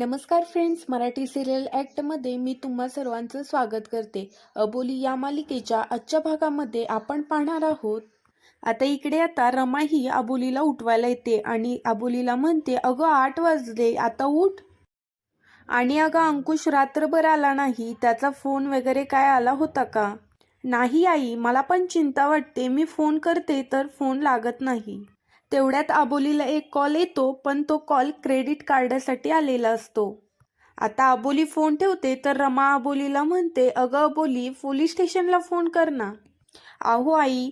नमस्कार friends Marathi serial ॲक्टमध्ये मी तुम्हा सर्वांचं स्वागत करते. अबोली या मालिकेच्या आजच्या भागामध्ये आपण पाहणार आहोत. आता इकडे आता रमा ही अबोलीला उठवायला येते आणि अबोलीला म्हणते अगं आठ वाजले आता उठ. आणि अगं अंकुश रात्रभर आला नाही त्याचा फोन वगैरे काय आला होता का? नाही आई मला पण चिंता वाटते मी फोन करते तर फोन लागत नाही. तेवढ्यात आबोलीला एक कॉल येतो पण तो कॉल क्रेडिट कार्डासाठी आलेला असतो. आता अबोली फोन ठेवते तर रमा अबोलीला म्हणते अगं अबोली पोलीस स्टेशनला फोन कर ना. अहो आई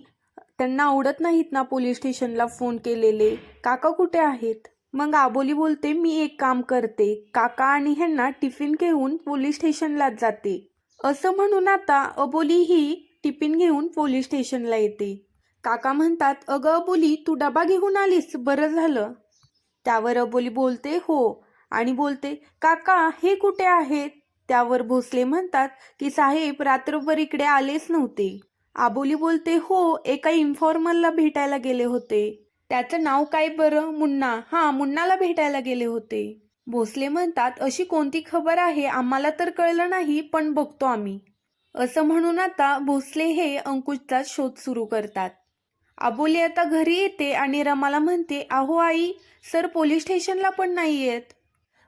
त्यांना आवडत नाहीत ना पोलीस स्टेशनला फोन केलेले. काका कुठे आहेत? मग आबोली बोलते मी एक काम करते. काका आणि ह्यांना टिफिन घेऊन पोलीस स्टेशनला जाते. असं म्हणून आता अबोली ही टिफिन घेऊन पोलीस स्टेशनला येते. काका म्हणतात अगं अबोली तू डबा घेऊन आलीस बरं झालं. त्यावर अबोली बोलते हो. आणि बोलते काका हे कुठे आहेत? त्यावर भोसले म्हणतात की साहेब रात्रभर इकडे आलेच नव्हते. आबोली बोलते हो एका इन्फॉर्मलला भेटायला गेले होते. त्याचं नाव काय बरं? मुन्ना. हां मुन्नाला भेटायला गेले होते. भोसले म्हणतात अशी कोणती खबर आहे? आम्हाला तर कळलं नाही पण बघतो आम्ही. असं म्हणून आता भोसले हे अंकुशचा शोध सुरू करतात. अबोली आता घरी येते आणि रमाला म्हणते अहो आई सर पोलीस स्टेशनला पण नाही येत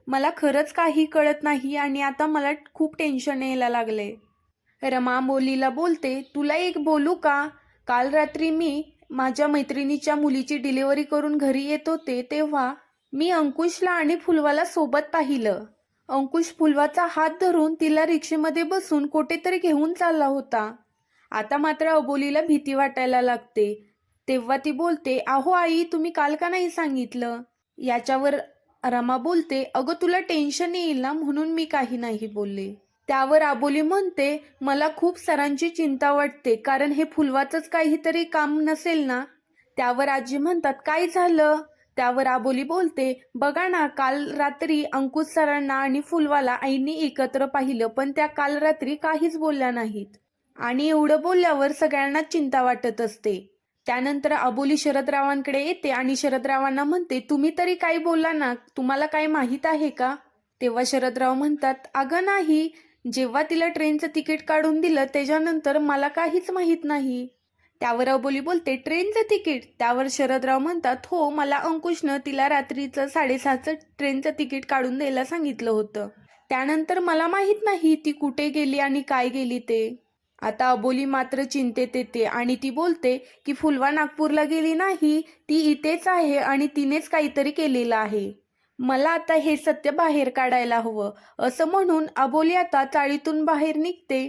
मला खरंच काही कळत नाही आणि आता मला खूप टेन्शन यायला लागले. रमा अबोलीला बोलते तुला एक बोलू का? काल रात्री मी माझ्या मैत्रिणीच्या मुलीची डिलिव्हरी करून घरी येत होते तेव्हा मी अंकुशला आणि फुलवाला सोबत पाहिलं. अंकुश फुलवाचा हात धरून तिला रिक्षेमध्ये बसून कुठेतरी घेऊन चालला होता. आता मात्र अबोलीला भीती वाटायला लागते. तेव्हा ती बोलते अहो आई तुम्ही काल का नाही सांगितलं? याच्यावर रमा बोलते अगं तुला टेन्शन येईल ना म्हणून मी काही नाही बोलले. त्यावर आबोली म्हणते मला खूप सरांची चिंता वाटते कारण हे फुलवाचंच काहीतरी काम नसेल ना? त्यावर आजी म्हणतात काय झालं? त्यावर आबोली बोलते बघा ना काल रात्री अंकुश सरांना आणि फुलवाला आईनी एकत्र पाहिलं पण त्या काल रात्री काहीच बोलल्या नाहीत. आणि एवढं बोलल्यावर सगळ्यांनाच चिंता वाटत असते. त्यानंतर अबोली शरदरावांकडे येते आणि शरदरावांना म्हणते तुम्ही तरी काही बोला ना तुम्हाला काय माहीत आहे का? तेव्हा शरदराव म्हणतात अगं नाही जेव्हा तिला ट्रेनचं तिकीट काढून दिलं त्याच्यानंतर मला काहीच माहीत नाही. त्यावर अबोली बोलते ट्रेनचं तिकीट? त्यावर शरदराव म्हणतात हो मला अंकुशनं तिला रात्रीचं साडेसहाचं ट्रेनचं तिकीट काढून द्यायला सांगितलं होतं. त्यानंतर मला माहीत नाही ती कुठे गेली आणि काय गेली ते. आता अबोली मात्र चिंतेत येते आणि ती बोलते की फुलवा नागपूरला गेली नाही ती इथेच आहे आणि तिनेच काहीतरी केलेलं आहे. मला आता हे सत्य बाहेर काढायला हवं असं म्हणून अबोली आता चाळीतून बाहेर निघते.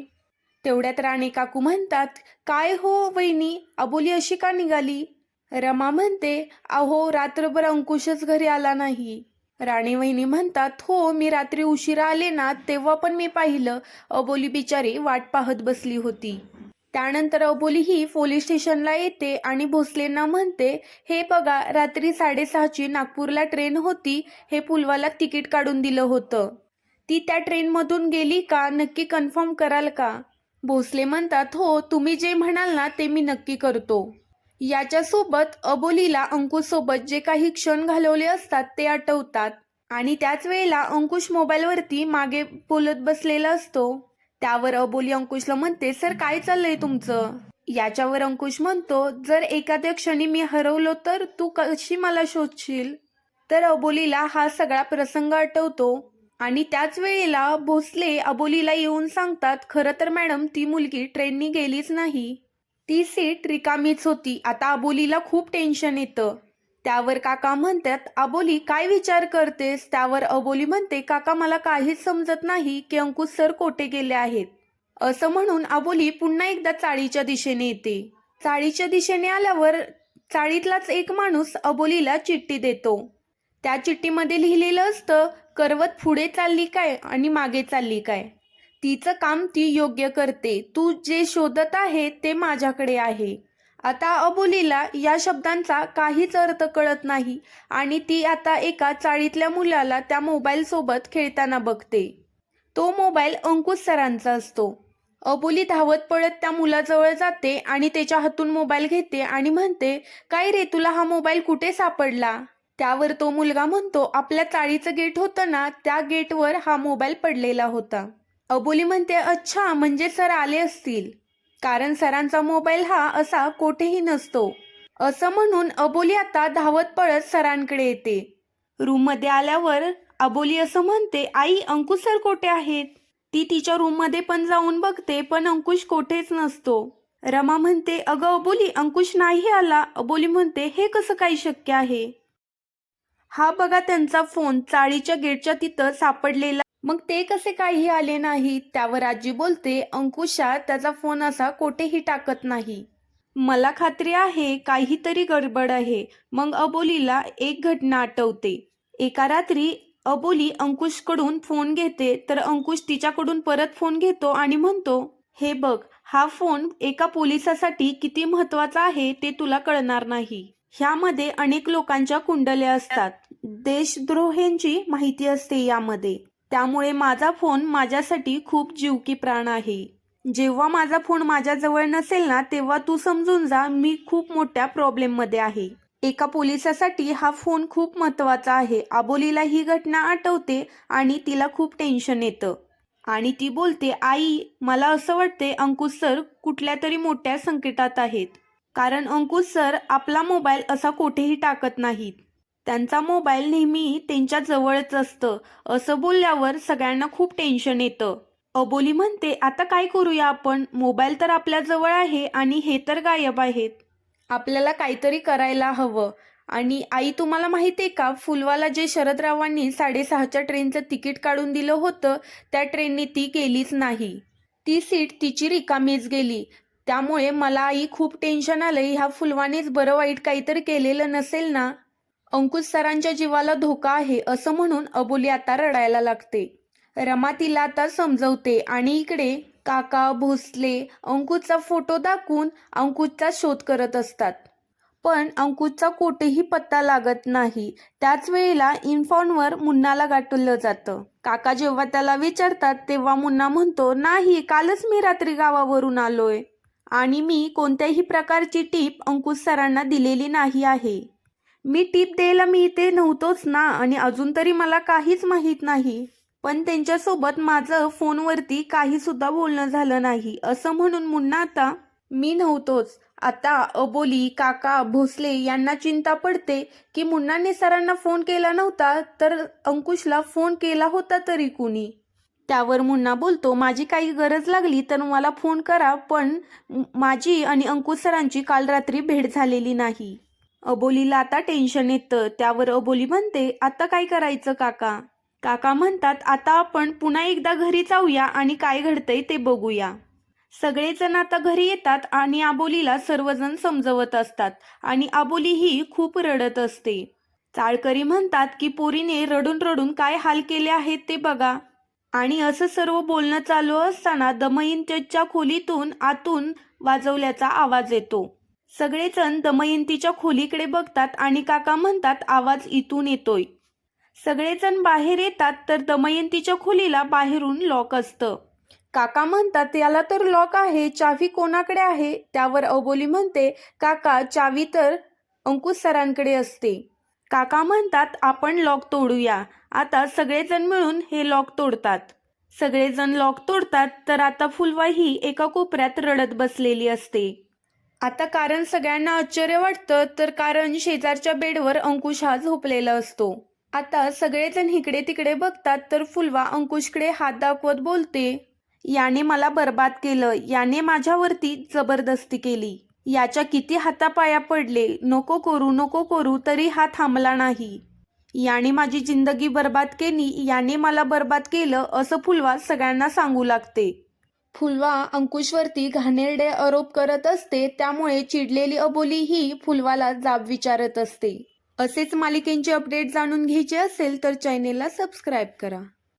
तेवढ्यात राणी काकू म्हणतात काय हो वहिनी अबोली अशी का निघाली? रमा म्हणते अहो रात्रभर अंकुशच घरी आला नाही. राणी वहिनी म्हणतात हो मी रात्री उशिरा आले ना तेव्हा पण मी पाहिलं. अबोली बिचारी वाट पाहत बसली होती. त्यानंतर अबोली ही पोलीस स्टेशनला येते आणि भोसलेंना म्हणते हे बघा रात्री साडेसहाची नागपूरला ट्रेन होती हे पुलवाला तिकीट काढून दिलं होतं. ती त्या ट्रेनमधून गेली का नक्की कन्फर्म कराल का? भोसले म्हणतात हो तुम्ही जे म्हणाल ना ते मी नक्की करतो. याच्यासोबत अबोलीला अंकुशसोबत जे काही क्षण घालवले असतात ते आठवतात. आणि त्याच वेळेला अंकुश मोबाईलवरती मागे बोलत बसलेला असतो. त्यावर अबोली अंकुशला म्हणते सर काय चाललंय तुमचं? याच्यावर अंकुश म्हणतो जर एखाद्या क्षणी मी हरवलो तर तू कशी मला शोधशील? तर अबोलीला हा सगळा प्रसंग आठवतो. आणि त्याच वेळेला भोसले अबोलीला येऊन सांगतात खरं तर मॅडम ती मुलगी ट्रेननी गेलीच नाही. ती सीट रिकामीच होती. आता अबोलीला खूप टेन्शन येतं. त्यावर काका म्हणतात अबोली काय विचार करतेस? त्यावर अबोली म्हणते काका मला काहीच समजत नाही की अंकुश सर कोठे गेले आहेत. असं म्हणून अबोली पुन्हा एकदा चाळीच्या दिशेने येते. चाळीच्या दिशेने आल्यावर चाळीतलाच एक माणूस अबोलीला चिठ्ठी देतो. त्या चिठ्ठीमध्ये लिहिलेलं असतं करवत पुढे चालली काय आणि मागे चालली काय? तिचं काम ती योग्य करते. तू जे शोधत आहे ते माझ्याकडे आहे. आता अबोलीला या शब्दांचा काहीच अर्थ कळत नाही आणि ती आता एका चाळीतल्या मुलाला त्या मोबाईल सोबत खेळताना बघते. तो मोबाईल अंकुश सरांचा असतो. अबोली धावत पळत त्या मुलाजवळ जाते आणि त्याच्या हातून मोबाईल घेते आणि म्हणते काय रे तुला हा मोबाईल कुठे सापडला? त्यावर तो मुलगा म्हणतो आपल्या चाळीचं गेट होतं ना त्या गेटवर हा मोबाईल पडलेला होता. अबोली म्हणते अच्छा म्हणजे सर आले असतील. कारण सरांचा मोबाईल हा असा कोठेही नसतो. असं म्हणून अबोली आता धावत पळत सरांकडे येते. रूममध्ये आल्यावर अबोली असं म्हणते आई अंकुश सर कोठे आहेत? ती तिच्या रूममध्ये पण जाऊन बघते पण अंकुश कोठेच नसतो. रमा म्हणते अगं अबोली अंकुश नाही आला. अबोली म्हणते हे कसं काही शक्य आहे? हा बघा त्यांचा फोन चाळीच्या गेटच्या तिथं सापडलेला मग ते कसे काही आले नाही? त्यावर आजी बोलते अंकुशा त्याचा फोन असा कोठेही टाकत नाही. मला खात्री आहे काहीतरी गडबड आहे. मग अबोलीला एक घटना आठवते. एका रात्री अबोली अंकुशकडून फोन घेते तर अंकुश तिच्याकडून परत फोन घेतो आणि म्हणतो हे बघ हा फोन एका पोलिसासाठी किती महत्त्वाचा आहे ते तुला कळणार नाही. ह्यामध्ये अनेक लोकांच्या कुंडल्या असतात. देशद्रोह्यांची माहिती असते यामध्ये. त्यामुळे माझा फोन माझ्यासाठी खूप जीव की प्राण आहे. जेव्हा माझा फोन माझ्याजवळ नसेल ना तेव्हा तू समजून जा मी खूप मोठ्या प्रॉब्लेममध्ये आहे. एका पोलिसासाठी हा फोन खूप महत्त्वाचा आहे. आबोलीला ही घटना आठवते आणि तिला खूप टेन्शन येतं. आणि ती बोलते आई मला असं वाटते अंकुश सर कुठल्या तरी मोठ्या संकटात आहेत. कारण अंकुश सर आपला मोबाईल असा कुठेही टाकत नाहीत. त्यांचा मोबाईल नेहमी त्यांच्या जवळच असतं. असं बोलल्यावर सगळ्यांना खूप टेन्शन येतं. अबोली म्हणते आता काय करूया आपण? मोबाईल तर आपल्या जवळ आहे आणि हे तर गायब आहेत. आपल्याला काहीतरी करायला हवं. आणि आई तुम्हाला माहिती आहे का फुलवाला जे शरदरावांनी साडेसहाच्या ट्रेनचं तिकीट काढून दिलं होतं त्या ट्रेनने ती गेलीच नाही. ती सीट तिची रिकामीच गेली. त्यामुळे मला आई खूप टेन्शन आलं ह्या फुलवानेच बरं वाईट काहीतरी केलेलं नसेल ना? अंकुश सरांच्या जीवाला धोका आहे असं म्हणून अबोली आता रडायला लागते. रमा तिला आता समजवते आणि इकडे काका भोसले अंकुशचा फोटो दाखवून अंकुशचा शोध करत असतात. पण अंकुशचा कोठेही पत्ता लागत नाही. त्याच वेळेला इन्फॉनवर मुन्नाला गाठवलं जातं. काका जेव्हा त्याला विचारतात तेव्हा मुन्ना म्हणतो नाही कालच मी रात्री गावावरून आलोय. आणि मी कोणत्याही प्रकारची टीप अंकुश सरांना दिलेली नाही आहे. मी टीप द्यायला मी इथे नव्हतोच ना आणि अजून तरी मला काहीच माहीत नाही. पण त्यांच्यासोबत माझं फोनवरती काही सुद्धा बोलणं झालं नाही. असं म्हणून मुन्ना आता मी नव्हतोच. आता अबोली काका भोसले यांना चिंता पडते की मुन्नाने सरांना फोन केला नव्हता तर अंकुशला फोन केला होता तरी कुणी. त्यावर मुन्ना बोलतो माझी काही गरज लागली तर मला फोन करा पण माझी आणि अंकुश सरांची काल रात्री भेट झालेली नाही. अबोलीला आता टेन्शन येतं. त्यावर अबोली म्हणते आता काय करायचं काका? काका म्हणतात आता आपण पुन्हा एकदा घरी जाऊया आणि काय घडतंय ते बघूया. सगळेजण आता घरी येतात आणि आबोलीला सर्वजण समजवत असतात आणि आबोली ही खूप रडत असते. चाळकरी म्हणतात की पोरीने रडून रडून काय हाल केले आहेत ते बघा. आणि असं सर्व बोलणं चालू असताना दमयंत्यच्या खोलीतून आतून वाजवल्याचा आवाज येतो. सगळेजण दमयंतीच्या खोलीकडे बघतात आणि काका म्हणतात आवाज इथून येतोय. सगळेजण बाहेर येतात तर दमयंतीच्या खोलीला बाहेरून लॉक असतं. काका म्हणतात याला तर लॉक आहे चावी कोणाकडे आहे? त्यावर अबोली म्हणते काका चावी तर अंकुश सरांकडे असते. काका म्हणतात आपण लॉक तोडूया. आता सगळेजण मिळून हे लॉक तोडतात. सगळेजण लॉक तोडतात तर आता फुलवाही एका कोपऱ्यात रडत बसलेली असते. आता कारण सगळ्यांना आश्चर्य वाटतं तर कारण शेजारच्या बेडवर अंकुश हा झोपलेला असतो. आता सगळेजण इकडे तिकडे बघतात तर फुलवा अंकुशकडे हात दाखवत बोलते याने मला बर्बाद केलं. याने माझ्यावरती जबरदस्ती केली. याच्या किती हातापाया पडले. नको करू नको करू तरी हा थांबला नाही. याने माझी जिंदगी बर्बाद केली. याने मला बर्बाद केलं असं फुलवा सगळ्यांना सांगू लागते. फुलवा अंकुशवरती घाणेरडे आरोप करत असते त्यामुळे चिडलेली अबोली ही फुलवाला जाब विचारत असते. असेच मालिकेंचे अपडेट जाणून घ्यायचे असेल तर चॅनेलला सबस्क्राईब करा.